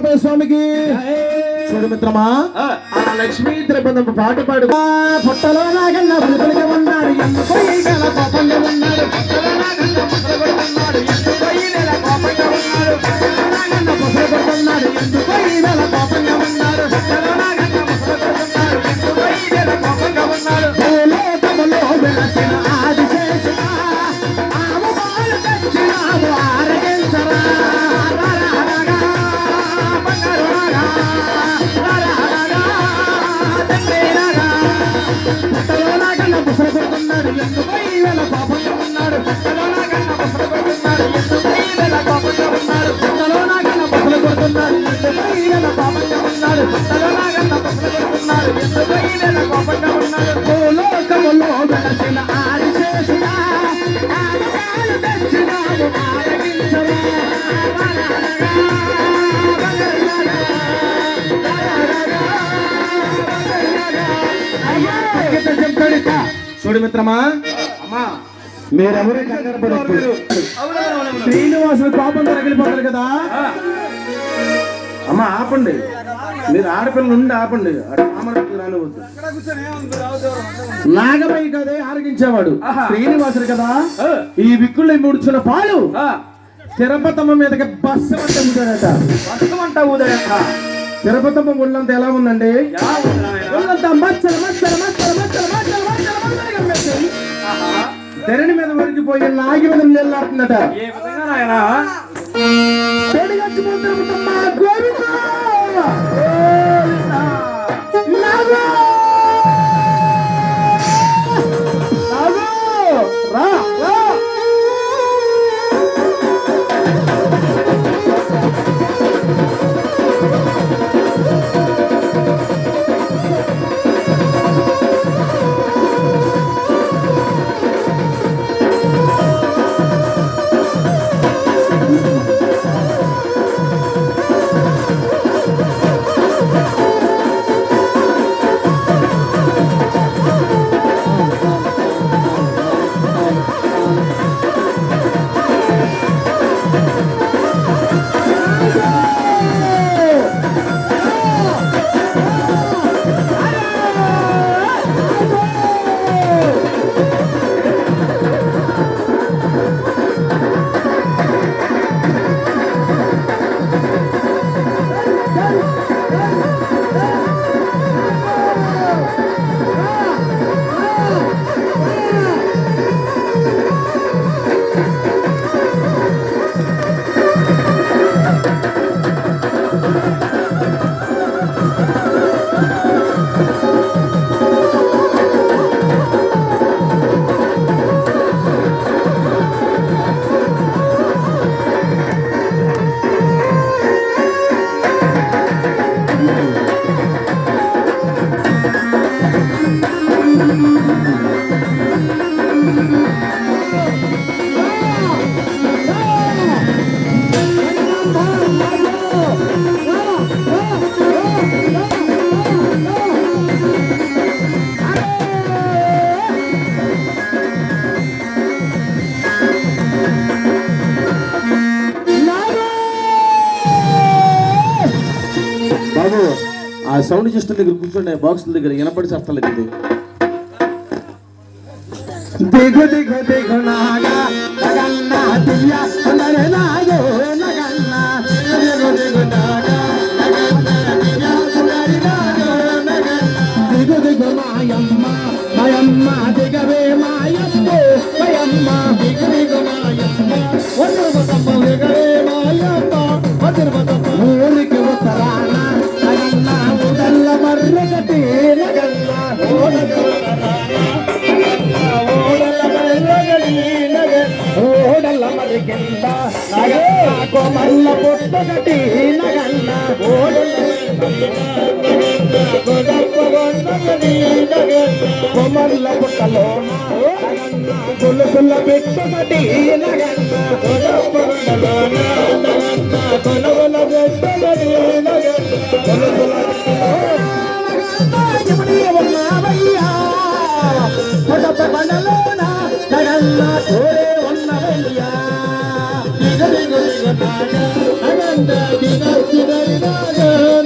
గోపాల స్వామికి. చూడు మిత్రమా? ఆ. లక్ష్మీ తిరుపతి పాట పాడు. పుట్టలో నాగన్న ఉన్నాడు. ఉన్నాడు. కోపంగా ఉన్నాడు పుట్టలో నాగన్న ముసలు కొడుతున్నాడు ఎందుకో ఈ వేళ కోపంగా ఉన్నాడు భూలోకములో వెలసిన ఆదిశేషుడా ఆడవాళ్ళు తెచ్చినావు ఆరగించరా చూడు మిత్రమా అమ్మా మీరెవరు. శ్రీనివాసుడు కోపంతో రగిలిపోతారు కదా. అమ్మా ఆపండి. మీరు ఆడపిల్లలు ఉండి ఆపండి. మామూలు రానివద్దు నాగమయ్య కదే ఆరగించేవాడు. శ్రీనివాసుడు కదా. ఈ విక్కుల్లో ముడుచున్న పాలు తిరుపతమ్మ మీదకి బస్సు అంటే ముట్టాడట వర్షం అంట ఊదరక్క తిరుపతమ్మ ఒళ్ళంతా ఎలా ఉందండి? ఒళ్ళంతా మచ్చలు మచ్చలు మచ్చలు ధరణి మీద వరికిపోయి నాగి మీద నిల్లాడుతుందట. ఏ విధంగా ia te mandar uma mágoa, irmão! బాబు ఆ సౌండ్ సిస్టమ్ దగ్గర కూర్చోండి బాక్సుల దగ్గర వినపడి చేస్తాను ఇది దిగు దిగు దిగు నాగా నగన్న దివ్య నాగో నగన్న ಬಲ್ಲ ಬುಟ್ಟಲು ಸುಳ್ಳು ಸುಳ್ಳು ಬಿಟ್ಟು ಕಟಿ ಕೊನವಲ ಅನಂತ ದಿನ ದಿನ ದಿನ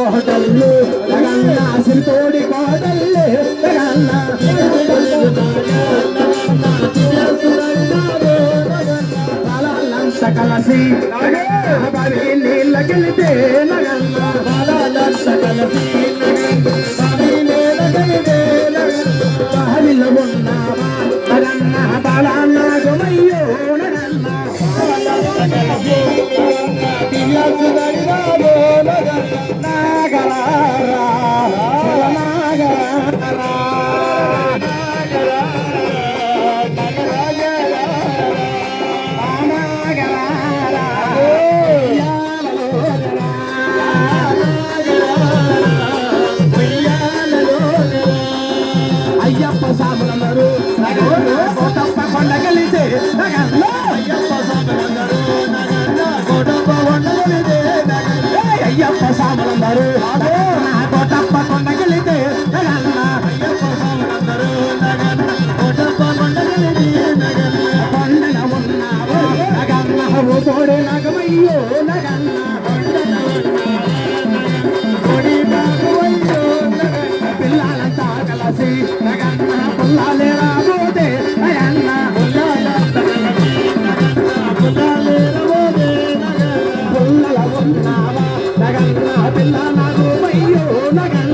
ఒకత్త కోటల్లు లగన్న సిరితోడి కోటల్లు కలసి బలి నీళ్ళ గెలితే తమ్ములందరూ నాకు తప్పకుండా గెలిస్తే నాకు una gana.